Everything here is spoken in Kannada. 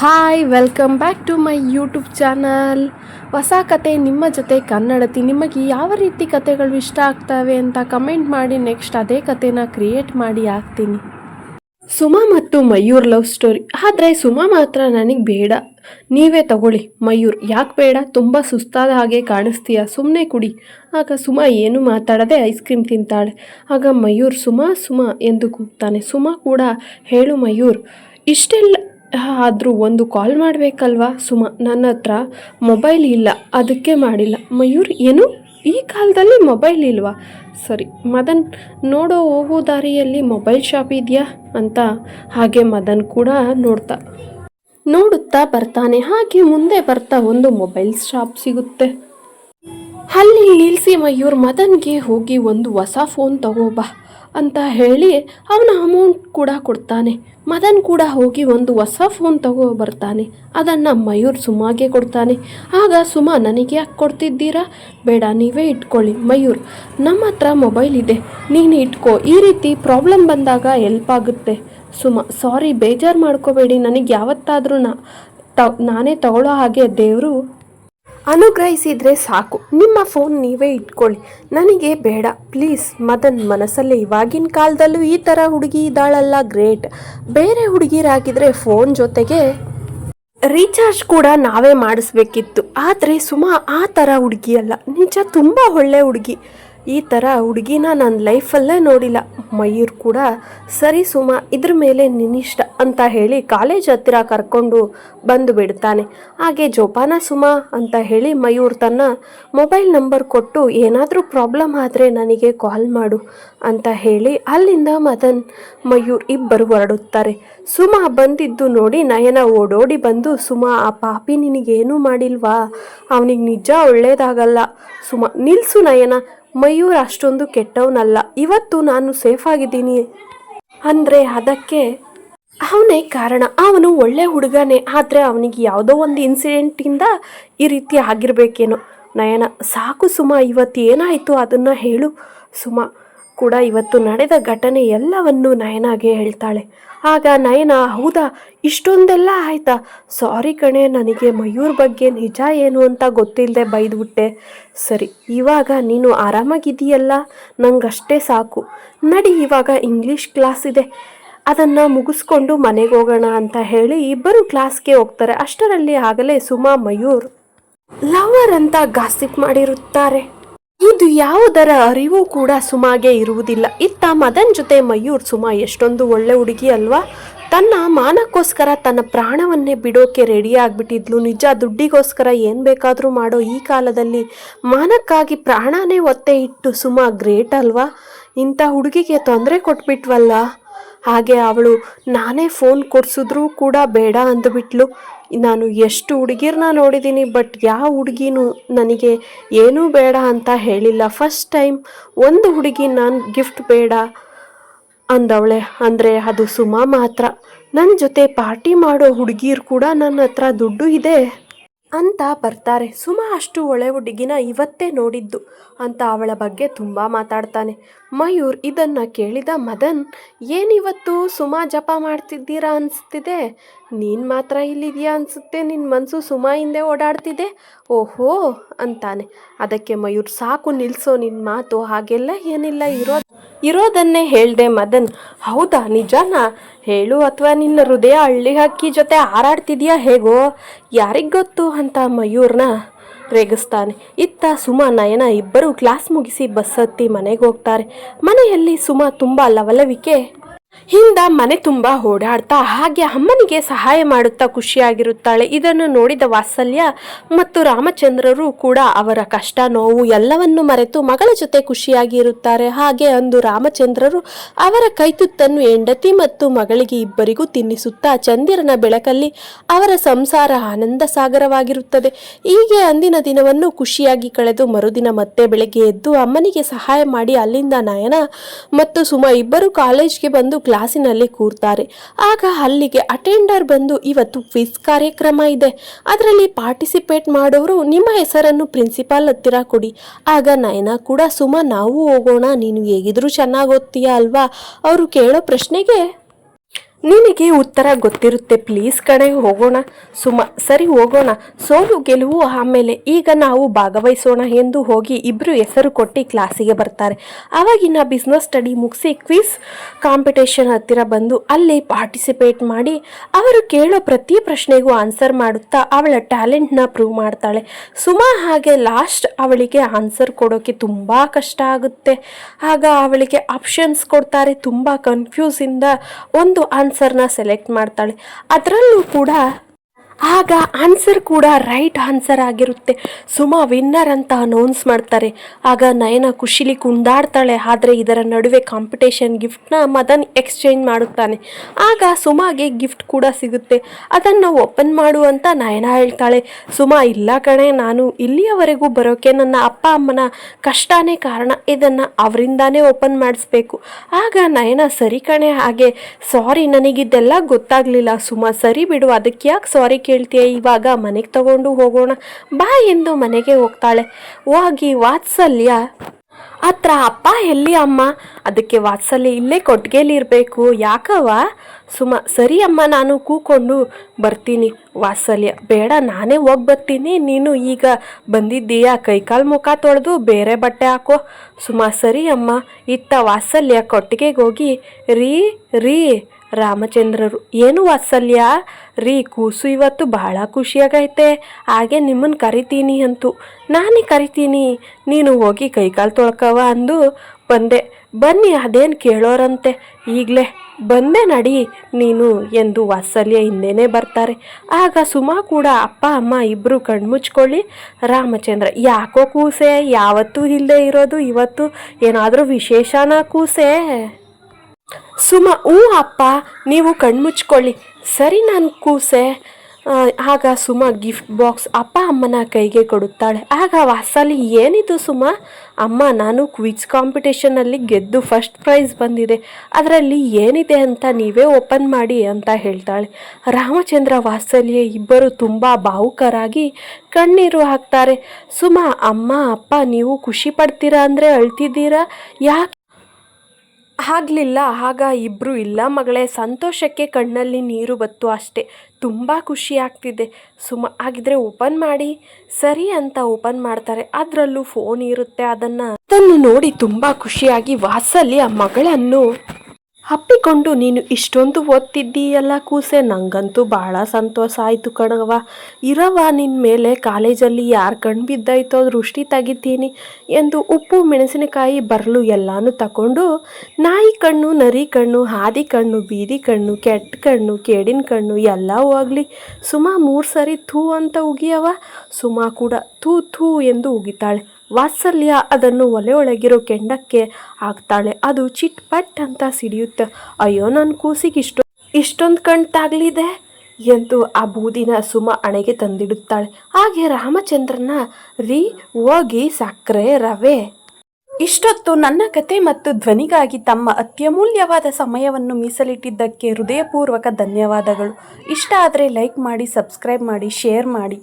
Hi welcome back to my YouTube channel ಹೊಸ ಕತೆ ನಿಮ್ಮ ಜೊತೆ ಕನ್ನಡತಿ. ನಿಮಗೆ ಯಾವ ರೀತಿ ಕತೆಗಳು ಇಷ್ಟ ಆಗ್ತವೆ ಅಂತ ಕಮೆಂಟ್ ಮಾಡಿ ನೆಕ್ಸ್ಟ್ ಅದೇ ಕತೆನ ಕ್ರಿಯೇಟ್ ಮಾಡಿ ಹಾಕ್ತೀನಿ. ಸುಮಾ ಮತ್ತು ಮಯೂರ್ ಲವ್ ಸ್ಟೋರಿ ಆದರೆ ಸುಮಾ ಮಾತ್ರ ನನಗೆ ಬೇಡ. ನೀವೇ ತಗೊಳ್ಳಿ. ಮಯೂರ್, ಯಾಕೆ ಬೇಡ? ತುಂಬ ಸುಸ್ತಾದ ಹಾಗೆ ಕಾಣಿಸ್ತೀಯ? ಸುಮ್ಮನೆ ಕುಡಿ. ಆಗ ಸುಮಾ ಏನು ಮಾತಾಡದೆ ಐಸ್ ಕ್ರೀಮ್ ತಿಂತಾಳೆ. ಆಗ ಮಯೂರ್ ಸುಮಾ ಸುಮಾ ಎಂದು ಕೂಗ್ತಾನೆ. ಸುಮಾ ಕೂಡ, ಹೇಳು ಮಯೂರ್, ಇಷ್ಟೆಲ್ಲ ಆದರೂ ಒಂದು ಕಾಲ್ ಮಾಡಬೇಕಲ್ವಾ? ಸುಮ, ನನ್ನ ಹತ್ರ ಮೊಬೈಲ್ ಇಲ್ಲ, ಅದಕ್ಕೆ ಮಾಡಿಲ್ಲ. ಮಯೂರ್, ಏನು? ಈ ಕಾಲದಲ್ಲಿ ಮೊಬೈಲ್ ಇಲ್ವಾ? ಸರಿ, ಮದನ್, ನೋಡೋ ಹೋಗೋ ದಾರಿಯಲ್ಲಿ ಮೊಬೈಲ್ ಶಾಪ್ ಇದೆಯಾ? ಅಂತ ಹಾಗೆ ಮದನ್ ಕೂಡ ನೋಡ್ತಾ. ನೋಡುತ್ತಾ ಬರ್ತಾನೆ, ಹಾಗೆ ಮುಂದೆ ಬರ್ತಾ ಒಂದು ಮೊಬೈಲ್ ಶಾಪ್ ಸಿಗುತ್ತೆ. ಅಲ್ಲಿ ನಿಲ್ಲಿಸಿ ಮಯೂರ್, ಮದನ್ಗೆ ಹೋಗಿ ಒಂದು ಹೊಸ ಫೋನ್ ತಗೋಬಾ ಅಂತ ಹೇಳಿ ಅವನ ಅಮೌಂಟ್ ಕೂಡ ಕೊಡ್ತಾನೆ. ಮದನ್ ಕೂಡ ಹೋಗಿ ಒಂದು ಹೊಸ ಫೋನ್ ತಗೋ ಬರ್ತಾನೆ. ಅದನ್ನು ಮಯೂರ್ ಸುಮಾಗೆ ಕೊಡ್ತಾನೆ. ಆಗ ಸುಮಾ, ನನಗೆ ಯಾಕೆ ಕೊಡ್ತಿದ್ದೀರಾ? ಬೇಡ, ನೀವೇ ಇಟ್ಕೊಳ್ಳಿ ಮಯೂರ್. ನಮ್ಮ ಹತ್ರ ಮೊಬೈಲ್ ಇದೆ. ನೀನು ಇಟ್ಕೋ. ಈ ರೀತಿ ಪ್ರಾಬ್ಲಮ್ ಬಂದಾಗ ಎಲ್ಪ್ ಆಗುತ್ತೆ. ಸುಮಾ ಸಾರಿ ಬೇಜಾರು ಮಾಡ್ಕೋಬೇಡಿ. ನನಗೆ ಯಾವತ್ತಾದರೂ ತ, ನಾನೇ ತಗೊಳ್ಳೋ ಹಾಗೆ ದೇವರು ಅನುಗ್ರಹಿಸಿದ್ರೆ ಸಾಕು. ನಿಮ್ಮ ಫೋನ್ ನೀವೇ ಇಟ್ಕೊಳ್ಳಿ. ನನಗೆ ಬೇಡ. ಪ್ಲೀಸ್, ಮದನ್ ಮನಸ್ಸಲ್ಲಿ ಇವಾಗಿನ ಕಾಲದಲ್ಲೂ ಈ ಥರ ಹುಡುಗಿ ಇದ್ದಾಳಲ್ಲ ಗ್ರೇಟ್. ಬೇರೆ ಹುಡುಗಿರಾಗಿದ್ರೆ ಫೋನ್ ಜೊತೆಗೆ ರೀಚಾರ್ಜ್ ಕೂಡ ನಾವೇ ಮಾಡಿಸ್ಬೇಕಿತ್ತು. ಆದರೆ ಸುಮಾ ಆ ಥರ ಹುಡುಗಿ ಅಲ್ಲ ನಿಜ ತುಂಬ ಒಳ್ಳೆ ಹುಡುಗಿ. ಈ ಥರ ಹುಡುಗಿನ ನಾನು ಲೈಫಲ್ಲೇ ನೋಡಿಲ್ಲ. ಮಯೂರ್ ಕೂಡ, ಸರಿ ಸುಮಾ, ಇದ್ರ ಮೇಲೆ ನಿನ್ನಿಷ್ಟ ಅಂತ ಹೇಳಿ ಕಾಲೇಜ್ ಹತ್ತಿರ ಕರ್ಕೊಂಡು ಬಂದು ಬಿಡ್ತಾನೆ. ಹಾಗೆ ಜೋಪಾನ ಸುಮಾ ಅಂತ ಹೇಳಿ ಮಯೂರ್ ತನ್ನ ಮೊಬೈಲ್ ನಂಬರ್ ಕೊಟ್ಟು, ಏನಾದರೂ ಪ್ರಾಬ್ಲಮ್ ಆದರೆ ನನಗೆ ಕಾಲ್ ಮಾಡು ಅಂತ ಹೇಳಿ ಅಲ್ಲಿಂದ ಮದನ್, ಮಯೂರ್ ಇಬ್ಬರು ಹೊರಡುತ್ತಾರೆ. ಸುಮಾ ಬಂದಿದ್ದು ನೋಡಿ ನಯನ ಓಡೋಡಿ ಬಂದು, ಸುಮಾ, ಆ ಪಾಪಿ ನಿನಗೇನೂ ಮಾಡಿಲ್ವಾ? ಅವನಿಗೆ ನಿಜ ಒಳ್ಳೇದಾಗಲ್ಲ. ಸುಮಾ, ನಿಲ್ಸು ನಯನ ಮಯೂರ್ ಅಷ್ಟೊಂದು ಕೆಟ್ಟವನಲ್ಲ. ಇವತ್ತು ನಾನು ಸೇಫ್ ಆಗಿದ್ದೀನಿ. ಅಂದರೆ ಅದಕ್ಕೆ ಅವನೇ ಕಾರಣ. ಅವನು ಒಳ್ಳೆ ಹುಡುಗನೇ, ಆದರೆ ಅವನಿಗೆ ಯಾವುದೋ ಒಂದು ಇನ್ಸಿಡೆಂಟಿಂದ ಈ ರೀತಿ ಆಗಿರಬೇಕೇನೋ. ನಯನ, ಸಾಕು ಸುಮಾ, ಇವತ್ತು ಏನಾಯಿತು ಅದನ್ನು ಹೇಳು ಸುಮಾ. ಕೂಡ ಇವತ್ತು ನಡೆದ ಘಟನೆ ಎಲ್ಲವನ್ನು ನಯನಾಗೆ ಹೇಳ್ತಾಳೆ. ಆಗ ನಯನ, ಹೌದಾ? ಇಷ್ಟೊಂದೆಲ್ಲ ಆಯ್ತಾ? ಸಾರಿ ಕಣೆ, ನನಗೆ ಮಯೂರ್ ಬಗ್ಗೆ ನಿಜ ಏನು ಅಂತ ಗೊತ್ತಿಲ್ಲದೆ ಬೈದ್ಬಿಟ್ಟೆ. ಸರಿ, ಇವಾಗ ನೀನು ಆರಾಮಾಗಿದೆಯಲ್ಲ ನಂಗಷ್ಟೇ ಸಾಕು. ನಡಿ, ಇವಾಗ ಇಂಗ್ಲೀಷ್ ಕ್ಲಾಸ್ ಇದೆ. ಅದನ್ನು ಮುಗಿಸ್ಕೊಂಡು ಮನೆಗೆ ಹೋಗೋಣ ಅಂತ ಹೇಳಿ ಇಬ್ಬರು ಕ್ಲಾಸ್ಗೆ ಹೋಗ್ತಾರೆ. ಅಷ್ಟರಲ್ಲಿ ಆಗಲೇ ಸುಮಾ, ಮಯೂರ್ ಲವರ್ ಅಂತ ಗಾಸಿಪ್ ಮಾಡಿರುತ್ತಾರೆ. ಇದು ಯಾವುದರ ಅರಿವು ಕೂಡ ಸುಮಾಗೆ ಇರುವುದಿಲ್ಲ. ಇತ್ತ ಮದನ್ ಜೊತೆ ಮಯೂರ್ ಸುಮಾ ಎಷ್ಟೊಂದು ಒಳ್ಳೆ ಹುಡುಗಿ ಅಲ್ವಾ? ತನ್ನ ಮಾನಕ್ಕೋಸ್ಕರ ತನ್ನ ಪ್ರಾಣವನ್ನೇ ಬಿಡೋಕೆ ರೆಡಿ ಆಗಿಬಿಟ್ಟಿದ್ಲು. ನಿಜ ದುಡ್ಡಿಗೋಸ್ಕರ ಏನು ಬೇಕಾದರೂ ಮಾಡೋ ಈ ಕಾಲದಲ್ಲಿ ಮಾನಕ್ಕಾಗಿ ಪ್ರಾಣನೇ ಒತ್ತೆ ಇಟ್ಟು ಸುಮಾ ಗ್ರೇಟ್ ಅಲ್ವಾ? ಇಂಥ ಹುಡುಗಿಗೆ ತೊಂದರೆ ಕೊಟ್ಬಿಟ್ವಲ್ಲ. ಹಾಗೆ ಅವಳು ನಾನೇ ಫೋನ್ ಕೊಡಿಸಿದ್ರೂ ಕೂಡ ಬೇಡ ಅಂದುಬಿಟ್ಲು. ನಾನು ಎಷ್ಟು ಹುಡುಗಿರನ್ನ ನೋಡಿದ್ದೀನಿ ಬಟ್ ಯಾವ ಹುಡುಗಿನೂ ನನಗೆ ಏನೂ ಬೇಡ ಅಂತ ಹೇಳಿಲ್ಲ. ಫಸ್ಟ್ ಟೈಮ್ ಒಂದು ಹುಡುಗಿ ನಾನು ಗಿಫ್ಟ್ ಬೇಡ ಅಂದವಳೆ. ಅಂದರೆ ಅದು ಸುಮಾ ಮಾತ್ರ. ನನ್ನ ಜೊತೆ ಪಾರ್ಟಿ ಮಾಡೋ ಹುಡುಗಿರು ಕೂಡ ನನ್ನ ಹತ್ರ ದುಡ್ಡು ಇದೆ ಅಂತ ಬರ್ತಾರೆ. ಸುಮಾ ಅಷ್ಟು ಒಳ್ಳೆ ಹುಡುಗಿನ ಇವತ್ತೇ ನೋಡಿದ್ದು ಅಂತ ಅವಳ ಬಗ್ಗೆ ತುಂಬ ಮಾತಾಡ್ತಾನೆ. ಮಯೂರ್ ಇದನ್ನು ಕೇಳಿದ ಮದನ್, ಏನಿವತ್ತು ಸುಮಾ ಜಪ ಮಾಡ್ತಿದ್ದೀರಾ ಅನಿಸ್ತಿದೆ? ನೀನು ಮಾತ್ರ ಇಲ್ಲಿದೆಯಾ ಅನಿಸುತ್ತೆ ನಿನ್ನ ಮನಸ್ಸು ಸುಮಾ ಹಿಂದೆ ಓಡಾಡ್ತಿದೆ? ಓಹೋ, ಅಂತಾನೆ. ಅದಕ್ಕೆ ಮಯೂರ್, ಸಾಕು ನಿಲ್ಲಿಸೋ ನಿನ್ನ ಮಾತು, ಹಾಗೆಲ್ಲ ಏನಿಲ್ಲ, ಇರೋ ಇರೋದನ್ನೇ ಹೇಳ್ದೆ ಮದನ್. ಹೌದಾ, ನಿಜಾನ? ಹೇಳು ಅಥವಾ ನಿನ್ನ ಹೃದಯ ಹಳ್ಳಿ ಹಕ್ಕಿ ಜೊತೆ ಹಾರಾಡ್ತಿದ್ಯಾ ಹೇಗೋ? ಯಾರಿಗೆ ಗೊತ್ತು? ಅಂತ ಮಯೂರ್ನ ರೇಗಿಸ್ತಾನೆ. ಇತ್ತ ಸುಮಾ ನಯನ ಇಬ್ಬರು ಕ್ಲಾಸ್ ಮುಗಿಸಿ ಬಸ್ ಹತ್ತಿ ಮನೆಗೆ ಹೋಗ್ತಾರೆ. ಮನೆಯಲ್ಲಿ ಸುಮಾ ತುಂಬ ಲವಲವಿಕೆ ಹಿಂದ ಮನೆ ತುಂಬ ಓಡಾಡ್ತಾ ಹಾಗೆ ಅಮ್ಮನಿಗೆ ಸಹಾಯ ಮಾಡುತ್ತಾ ಖುಷಿಯಾಗಿರುತ್ತಾಳೆ. ಇದನ್ನು ನೋಡಿದ ವಾತ್ಸಲ್ಯ ಮತ್ತು ರಾಮಚಂದ್ರರು ಕೂಡ ಅವರ ಕಷ್ಟ, ನೋವು ಎಲ್ಲವನ್ನು ಮರೆತು ಮಗಳ ಜೊತೆ ಖುಷಿಯಾಗಿ ಇರುತ್ತಾರೆ. ಹಾಗೆ ಅಂದು ರಾಮಚಂದ್ರರು ಅವರ ಕೈತುತ್ತನ್ನು ಹೆಂಡತಿ ಮತ್ತು ಮಗಳಿಗೆ ಇಬ್ಬರಿಗೂ ತಿನ್ನಿಸುತ್ತಾ ಚಂದಿರನ ಬೆಳಕಲ್ಲಿ ಅವರ ಸಂಸಾರ ಆನಂದ ಸಾಗರವಾಗಿರುತ್ತದೆ. ಹೀಗೆ ಅಂದಿನ ದಿನವನ್ನು ಖುಷಿಯಾಗಿ ಕಳೆದು ಮರುದಿನ ಮತ್ತೆ ಬೆಳಗ್ಗೆ ಎದ್ದು ಅಮ್ಮನಿಗೆ ಸಹಾಯ ಮಾಡಿ ಅಲ್ಲಿಂದ ನಯನ ಮತ್ತು ಸುಮ ಇಬ್ಬರು ಕಾಲೇಜ್ಗೆ ಬಂದು ಕ್ಲಾಸಿನಲ್ಲಿ ಕೂರ್ತಾರೆ. ಆಗ ಅಲ್ಲಿಗೆ ಅಟೆಂಡರ್ ಬಂದು ಇವತ್ತು ಕ್ವಿಜ್ ಕಾರ್ಯಕ್ರಮ ಇದೆ. ಅದರಲ್ಲಿ ಪಾರ್ಟಿಸಿಪೇಟ್ ಮಾಡೋರು ನಿಮ್ಮ ಹೆಸರನ್ನು ಪ್ರಿನ್ಸಿಪಾಲ್ ಹತ್ತಿರ ಕೊಡಿ. ಆಗ ನಯನ ಕೂಡ, ಸುಮ, ನಾವು ಹೋಗೋಣ. ನೀನು ಹೇಗಿದ್ರು ಚೆನ್ನಾಗಿ ಓದ್ತೀಯ ಅಲ್ವಾ? ಅವರು ಕೇಳೋ ಪ್ರಶ್ನೆಗೆ ನಿನಗೆ ಉತ್ತರ ಗೊತ್ತಿರುತ್ತೆ. ಪ್ಲೀಸ್ ಕಡೆ ಹೋಗೋಣ. ಸುಮ, ಸರಿ, ಹೋಗೋಣ. ಸೋಲು, ಗೆಲುವು, ಆಮೇಲೆ ಈಗ ನಾವು ಭಾಗವಹಿಸೋಣ ಎಂದು ಹೋಗಿ ಇಬ್ಬರು ಹೆಸರು ಕೊಟ್ಟು ಕ್ಲಾಸಿಗೆ ಬರ್ತಾರೆ. ಆವಾಗಿನ ಬಿಸ್ನೆಸ್ ಸ್ಟಡಿ ಮುಗಿಸಿ ಕ್ವಿಸ್ ಕಾಂಪಿಟೇಷನ್ ಹತ್ತಿರ ಬಂದು ಅಲ್ಲಿ ಪಾರ್ಟಿಸಿಪೇಟ್ ಮಾಡಿ ಅವರು ಕೇಳೋ ಪ್ರತಿ ಪ್ರಶ್ನೆಗೂ ಆನ್ಸರ್ ಮಾಡುತ್ತಾ ಅವಳ ಟ್ಯಾಲೆಂಟ್ನ ಪ್ರೂವ್ ಮಾಡ್ತಾಳೆ. ಸುಮಾ ಹಾಗೆ ಲಾಸ್ಟ್ ಅವಳಿಗೆ ಆನ್ಸರ್ ಕೊಡೋಕೆ ತುಂಬ ಕಷ್ಟ ಆಗುತ್ತೆ. ಆಗ ಅವಳಿಗೆ ಆಪ್ಷನ್ಸ್ ಕೊಡ್ತಾರೆ. ತುಂಬ ಕನ್ಫ್ಯೂಸಿಂದ ಒಂದು ಆನ್ಸರ್ನ ಸೆಲೆಕ್ಟ್ ಮಾಡ್ತಾಳೆ. ಅದರಲ್ಲೂ ಕೂಡ ಆಗ ಆನ್ಸರ್ ಕೂಡ ರೈಟ್ ಆನ್ಸರ್ ಆಗಿರುತ್ತೆ. ಸುಮಾ ವಿನ್ನರ್ ಅಂತ ಅನೌನ್ಸ್ ಮಾಡ್ತಾರೆ. ಆಗ ನಯನ ಖುಷಿಲಿ ಕುಂದಾಡ್ತಾಳೆ. ಆದರೆ ಇದರ ನಡುವೆ ಕಾಂಪಿಟೇಷನ್ ಗಿಫ್ಟ್ನ ಮದನ್ ಎಕ್ಸ್ಚೇಂಜ್ ಮಾಡುತ್ತಾನೆ. ಆಗ ಸುಮಾಗೆ ಗಿಫ್ಟ್ ಕೂಡ ಸಿಗುತ್ತೆ. ಅದನ್ನು ಓಪನ್ ಮಾಡು ಅಂತ ನಯನ ಹೇಳ್ತಾಳೆ. ಸುಮಾ, ಇಲ್ಲ ಕಣೆ, ನಾನು ಇಲ್ಲಿಯವರೆಗೂ ಬರೋಕೆ ನನ್ನ ಅಪ್ಪ ಅಮ್ಮನ ಕಷ್ಟನೇ ಕಾರಣ. ಇದನ್ನು ಅವರಿಂದಾನೇ ಓಪನ್ ಮಾಡಿಸ್ಬೇಕು. ಆಗ ನಯನ, ಸರಿ ಕಣೆ, ಹಾಗೆ ಸಾರಿ ನನಗಿದೆಲ್ಲ ಗೊತ್ತಾಗಲಿಲ್ಲ. ಸುಮಾ, ಸರಿ ಬಿಡು, ಅದಕ್ಕೆ ಯಾಕೆ ಸಾರಿ ಕೇಳ್ತೀಯ? ಇವಾಗ ಮನೆಗೆ ತಗೊಂಡು ಹೋಗೋಣ. ಬಾ ಎಂದು ಮನೆಗೆ ಹೋಗ್ತಾಳೆ. ಹೋಗಿ ವಾತ್ಸಲ್ಯ ಹತ್ರ, ಅಪ್ಪ, ಎಲ್ಲಿ ಅಮ್ಮ? ಅದಕ್ಕೆ ವಾತ್ಸಲ್ಯ ಇಲ್ಲೇ ಕೊಟ್ಟಿಗೆಯಲ್ಲಿರಬೇಕು ಇರಬೇಕು? ಯಾಕವ ಸುಮ, ಸರಿ ಅಮ್ಮ, ನಾನು ಕೂಕೊಂಡು ಬರ್ತೀನಿ. ವಾತ್ಸಲ್ಯ, ಬೇಡ, ನಾನೇ ಹೋಗಿ ಬರ್ತೀನಿ. ನೀನು ಈಗ ಬಂದಿದ್ದೀಯಾ? ಕೈಕಾಲು ಮುಖ ತೊಳೆದು ಬೇರೆ ಬಟ್ಟೆ ಹಾಕೋ. ಸುಮ, ಸರಿ ಅಮ್ಮ. ಇತ್ತ ವಾತ್ಸಲ್ಯ ಕೊಟ್ಟಿಗೆಗೆ ಹೋಗಿ, ರೀ ರೀ, ರಾಮಚಂದ್ರರು, ಏನು ವಾತ್ಸಲ್ಯ? ರೀ, ಕೂಸು ಇವತ್ತು ಬಹಳ ಖುಷಿಯಾಗೈತೆ. ಹಾಗೆ ನಿಮ್ಮನ್ನು ಕರಿತೀನಿ ಅಂತು. ನಾನೇ ಕರಿತೀನಿ. ನೀನು ಹೋಗಿ ಕೈಕಾಲು ತೊಳ್ಕವ ಅಂದು ಬಂದೆ, ಬನ್ನಿ ಅದೇನು ಕೇಳೋರಂತೆ. ಈಗಲೇ ಬಂದೆ ನಡಿ, ನೀನು ಎಂದು ವಾತ್ಸಲ್ಯ ಹಿಂದೆನೇ ಬರ್ತಾರೆ. ಆಗ ಸುಮಾ ಕೂಡ ಅಪ್ಪ, ಅಮ್ಮ ಇಬ್ಬರು ಕಣ್ಮುಚ್ಕೊಳ್ಳಿ ರಾಮಚಂದ್ರ, ಯಾಕೋ ಕೂಸೆ? ಯಾವತ್ತೂ ಇಲ್ಲದೆ ಇರೋದು, ಇವತ್ತು ಏನಾದರೂ ವಿಶೇಷನ ಕೂಸೆ? ಸುಮಾ, ಹ್ಞೂ ಅಪ್ಪ, ನೀವು ಕಣ್ಮುಚ್ಕೊಳ್ಳಿ ಸರಿ ನಾನು ಕೂಸೆ. ಆಗ ಸುಮ ಗಿಫ್ಟ್ ಬಾಕ್ಸ್ ಅಪ್ಪ ಅಮ್ಮನ ಕೈಗೆ ಕೊಡುತ್ತಾಳೆ. ಆಗ ವಾಸಲಿ ಏನಿದು ಸುಮ? ಅಮ್ಮ, ನಾನು ಕ್ವಿಜ್ ಕಾಂಪಿಟೇಷನಲ್ಲಿ ಗೆದ್ದು ಫಸ್ಟ್ ಪ್ರೈಸ್ ಬಂದಿದೆ. ಅದರಲ್ಲಿ ಏನಿದೆ ಅಂತ ನೀವೇ ಓಪನ್ ಮಾಡಿ ಅಂತ ಹೇಳ್ತಾಳೆ. ರಾಮಚಂದ್ರ ವಾಸಲಿಯ ಇಬ್ಬರು ತುಂಬ ಭಾವುಕರಾಗಿ ಕಣ್ಣೀರು ಹಾಕ್ತಾರೆ. ಸುಮ, ಅಮ್ಮ, ಅಪ್ಪ, ನೀವು ಖುಷಿ ಪಡ್ತೀರಾ ಅಂದರೆ ಅಳ್ತಿದ್ದೀರಾ? ಯಾಕೆ ಆಗಲಿಲ್ಲ ಆಗ ಇಬ್ಬರು ಇಲ್ಲ ಮಗಳೇ, ಸಂತೋಷಕ್ಕೆ ಕಣ್ಣಲ್ಲಿ ನೀರು ಬತ್ತು ಅಷ್ಟೇ. ತುಂಬ ಖುಷಿ ಆಗ್ತಿದೆ. ಸುಮ ಆಗಿದ್ರೆ ಓಪನ್ ಮಾಡಿ. ಸರಿ ಅಂತ ಓಪನ್ ಮಾಡ್ತಾರೆ. ಅದರಲ್ಲೂ ಫೋನ್ ಇರುತ್ತೆ ಅದನ್ನು. ಅದನ್ನು ನೋಡಿ ತುಂಬ ಖುಷಿಯಾಗಿ ವಾತ್ಸಲ್ಯ ಮಗಳನ್ನು ಅಪ್ಪಿಕೊಂಡು ನೀನು ಇಷ್ಟೊಂದು ಓದ್ತಿದ್ದೀಯಲ್ಲ ಕೂಸೆ. ನಂಗಂತೂ ಭಾಳ ಸಂತೋಷ ಆಯಿತು ಕಣವ ಇರವ ನಿನ್ನ ಮೇಲೆ ಕಾಲೇಜಲ್ಲಿ ಯಾರು ಕಣ್ ಬಿದ್ದಾಯ್ತೋ ದೃಷ್ಟಿ ತೆಗಿತೀನಿ ಎಂದು ಉಪ್ಪು ಮೆಣಸಿನಕಾಯಿ ಬರಲು ಎಲ್ಲಾನು ತಗೊಂಡು ನಾಯಿ ಕಣ್ಣು, ನರಿ ಕಣ್ಣು, ಹಾದಿ ಕಣ್ಣು, ಬೀದಿ ಕಣ್ಣು ಕೆಟ್ಟ ಕಣ್ಣು, ಕೇಡಿನ ಕಣ್ಣು ಎಲ್ಲವೂ ಆಗಲಿ ಸುಮಾ ಮೂರು ಸರಿ ಥೂ ಅಂತ ಉಗಿಯವ ಸುಮಾ ಕೂಡ ಥೂ ಥೂ ಎಂದು ಉಗಿತಾಳೆ. ವಾತ್ಸಲ್ಯ ಅದನ್ನು ಒಲೆ ಒಳಗಿರೋ ಕೆಂಡಕ್ಕೆ ಹಾಕ್ತಾಳೆ. ಅದು ಚಿಟ್ ಪಟ್ ಅಂತ ಸಿಡಿಯುತ್ತೆ. ಅಯ್ಯೋ ನನ್ನ ಕೂಸಿಗೆ ಇಷ್ಟು, ಇಷ್ಟೊಂದು ಕಣ್ ತಾಗ್ಲಿದೆ ಎಂದು ಆ ಬೂದಿನ ಸುಮ ಅಣೆಗೆ ತಂದಿಡುತ್ತಾಳೆ. ಹಾಗೆ ರಾಮಚಂದ್ರನ ರೀ, ಹೋಗಿ ಸಕ್ಕರೆ ರವೆ. ಇಷ್ಟೊತ್ತು ನನ್ನ ಕತೆ ಮತ್ತು ಧ್ವನಿಗಾಗಿ ತಮ್ಮ ಅತ್ಯಮೂಲ್ಯವಾದ ಸಮಯವನ್ನು ಮೀಸಲಿಟ್ಟಿದ್ದಕ್ಕೆ ಹೃದಯಪೂರ್ವಕ ಧನ್ಯವಾದಗಳು. ಇಷ್ಟ ಆದರೆ ಲೈಕ್ ಮಾಡಿ, ಸಬ್ಸ್ಕ್ರೈಬ್ ಮಾಡಿ, ಶೇರ್ ಮಾಡಿ.